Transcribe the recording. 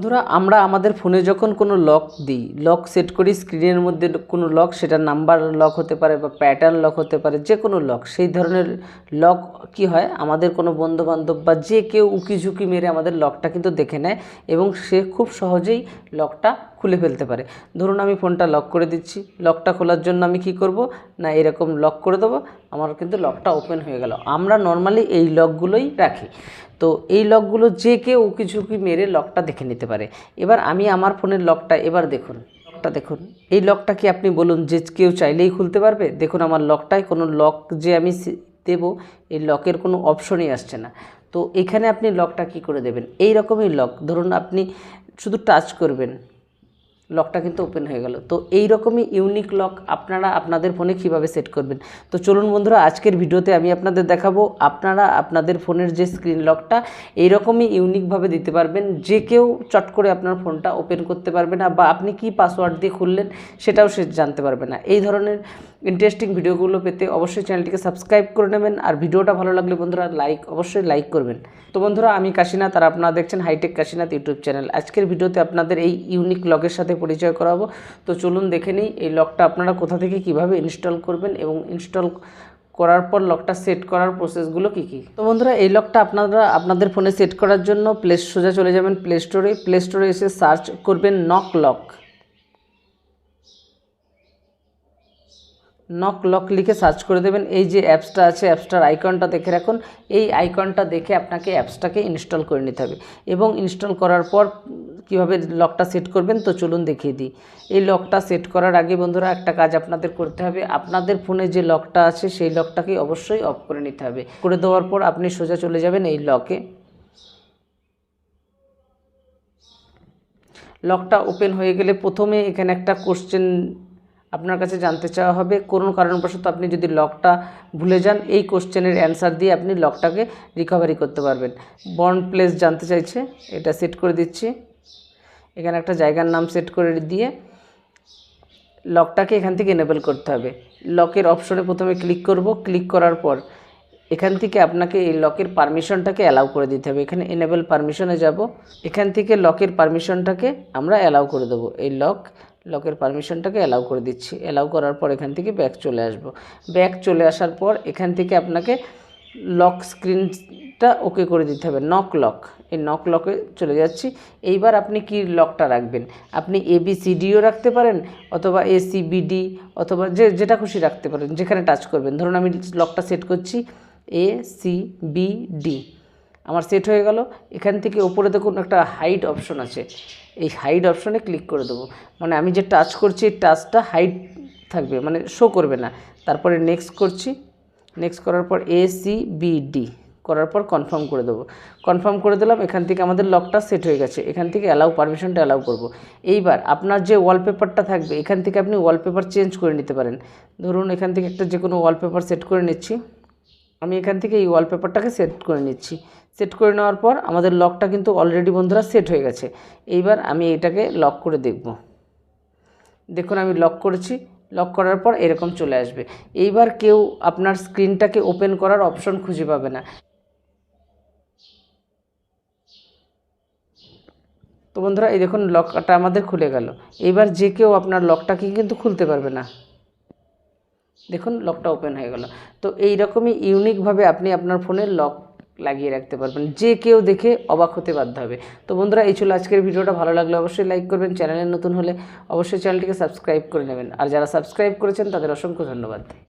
বন্ধুরা, আমরা আমাদের ফোনে যখন কোনো লক দিই, লক সেট করি, স্ক্রিনের মধ্যে কোনো লক, সেটা নাম্বার লক হতে পারে বা প্যাটার্ন লক হতে পারে, যে কোনো লক, সেই ধরনের লক কি হয়, আমাদের কোনো বন্ধুবান্ধব বা যে কেউ উকি ঝুঁকি মেরে আমাদের লকটা কিন্তু দেখে নেয় এবং সে খুব সহজেই লকটা খুলে ফেলতে পারে। ধরুন আমি ফোনটা লক করে দিচ্ছি। লকটা খোলার জন্য আমি কি করব? না, এরকম লক করে দেবো। আমার কিন্তু লকটা ওপেন হয়ে গেল। আমরা নর্মালি এই লকগুলোই রাখি। তো এই লকগুলো যে কেউ কিছু ঝুঁকি মেরে লকটা দেখে নিতে পারে। এবার আমি আমার ফোনের লকটা এবার দেখুন লকটা দেখুন। এই লকটা কি আপনি বলুন যে কেউ চাইলেই খুলতে পারবে? দেখুন আমার লকটায় কোনো লক যে আমি দেবো, এই লকের কোনো অপশনই আসছে না। তো এখানে আপনি লকটা কি করে দেবেন? এই রকমই লক ধরুন আপনি শুধু টাচ করবেন। লকটা কিন্তু ওপেন হয়ে গেল। তো এই রকমই ইউনিক লক আপনারা আপনাদের ফোনে কীভাবে সেট করবেন? তো চলুন বন্ধুরা, আজকের ভিডিওতে আমি আপনাদের দেখাবো আপনারা আপনাদের ফোনের যে স্ক্রিন লকটা এইরকমই ইউনিকভাবে দিতে পারবেন। যে কেউ চট করে আপনার ফোনটা ওপেন করতে পারবে না বা আপনি কি পাসওয়ার্ড দিয়ে খুললেন সেটাও সে জানতে পারবে না। এই ধরনের ইন্টারেস্টিং ভিডিওগুলো পেতে অবশ্যই চ্যানেলটিকে সাবস্ক্রাইব করে নেবেন। আর ভিডিওটা ভালো লাগলে বন্ধুরা লাইক অবশ্যই লাইক করবেন। তো বন্ধুরা, আমি কাশীনাথ আর আপনারা দেখছেন হাইটেক কাশীনাথ ইউটিউব চ্যানেল আজকের ভিডিওতে আপনাদের এই ইউনিক লকের সাথে পরিচয় করাবো। তো চলুন দেখে নিই, এই লকটা আপনারা কোথা থেকে কীভাবে ইনস্টল করবেন এবং ইনস্টল করার পর লকটা সেট করার প্রসেসগুলো কী কী? তো বন্ধুরা, এই লকটা আপনারা আপনাদের ফোনে সেট করার জন্য প্লে সোজা চলে যাবেন প্লে স্টোরে প্লে স্টোরে এসে সার্চ করবেন নক লক নক লক লিখে সার্চ করে দেবেন। এই যে অ্যাপসটা আছে অ্যাপসটার আইকনটা দেখে রাখুন। এই আইকনটা দেখে আপনাকে অ্যাপসটাকে ইনস্টল করে নিতে হবে। এবং ইনস্টল করার পর কীভাবে লকটা সেট করবেন, তো চলুন দেখিয়ে দিই। এই লকটা সেট করার আগে বন্ধুরা একটা কাজ আপনাদের করতে হবে। আপনাদের ফোনে যে লকটা আছে, সেই লকটাকে অবশ্যই অফ করে নিতে হবে। করে দেওয়ার পর আপনি সোজা চলে যাবেন এই লকে লকটা ওপেন হয়ে গেলে প্রথমে এখানে একটা কোশ্চেন আপনার কাছে জানতে চাওয়া হবে, কোনো কারণবশত আপনি যদি লকটা ভুলে যান, এই কোশ্চেনের অ্যান্সার দিয়ে আপনি লকটাকে রিকভারি করতে পারবেন। বন্ড প্লেস জানতে চাইছে, এটা সেট করে দিচ্ছি। এখানে একটা জায়গার নাম সেট করে দিয়ে লকটাকে এখান থেকে এনেবল করতে হবে। লকের অপশনে প্রথমে ক্লিক করব, ক্লিক করার পর এখান থেকে আপনাকে এই লকের পারমিশনটাকে অ্যালাউ করে দিতে হবে। এখানে এনেবল পারমিশনে যাব, এখান থেকে লকের পারমিশনটাকে আমরা অ্যালাউ করে দেবো। এই লক লকের পারমিশনটাকে অ্যালাউ করে দিচ্ছি। অ্যালাউ করার পর এখান থেকে ব্যাক চলে আসব। ব্যাক চলে আসার পর এখান থেকে আপনাকে লক স্ক্রিনটা ওকে করে দিতে হবে নক লক এই নক লকে চলে যাচ্ছি। এইবার আপনি কি লকটা রাখবেন? আপনি এ বি সি ডিও রাখতে পারেন অথবা এ সি বি ডি অথবা যে, যেটা খুশি রাখতে পারেন, যেখানে টাচ করবেন। ধরুন আমি লকটা সেট করছি এ সি ডি আমার সেট হয়ে গেল। এখান থেকে ওপরে দেখুন একটা হাইট অপশন আছে। এই হাইড অপশনে ক্লিক করে দেবো। মানে আমি যে টাচ করছি, এই টাচটা হাইট থাকবে মানে শো করবে না। তারপরে নেক্সট করছি। নেক্সট করার পর এ সি বি ডি করার পর কনফার্ম করে দেবো। কনফার্ম করে দিলাম, এখান থেকে আমাদের লকটা সেট হয়ে গেছে। এখান থেকে অ্যালাউ পারমিশনটা অ্যালাউ করব। এইবার আপনার যে ওয়ালপেপারটা থাকবে, এখান থেকে আপনি ওয়ালপেপার চেঞ্জ করে নিতে পারেন। ধরুন এখান থেকে একটা যে কোনো ওয়ালপেপার সেট করে নিচ্ছি। আমি এখান থেকে এই ওয়ালপেপারটাকে সেট করে নিচ্ছি। সেট করে নেওয়ার পর আমাদের লকটা কিন্তু অলরেডি বন্ধুরা সেট হয়ে গেছে। এইবার আমি এটাকে লক করে দেখব। দেখুন আমি লক করেছি। লক করার পর এরকম চলে আসবে। এইবার কেউ আপনার স্ক্রিনটাকে ওপেন করার অপশন খুঁজে পাবে না। তো বন্ধুরা, এই দেখুন লকটা আমাদের খুলে গেল। এইবার যে কেউ আপনার লকটাকে কিন্তু খুলতে পারবে না। দেখুন লকটা ওপেন হয়ে গেল। তো এই রকমই ইউনিকভাবে আপনি আপনার ফোনের লক লাগিয়ে রাখতে পারবেন। যে কেউ দেখে অবাক হতে বাধ্য হবে। তো বন্ধুরা, এই ছিল আজকের ভিডিওটা। ভালো লাগলে অবশ্যই লাইক করবেন। চ্যানেলে নতুন হলে অবশ্যই চ্যানেলটিকে সাবস্ক্রাইব করে নেবেন। আর যারা সাবস্ক্রাইব করেছেন, তাদের অসংখ্য ধন্যবাদ।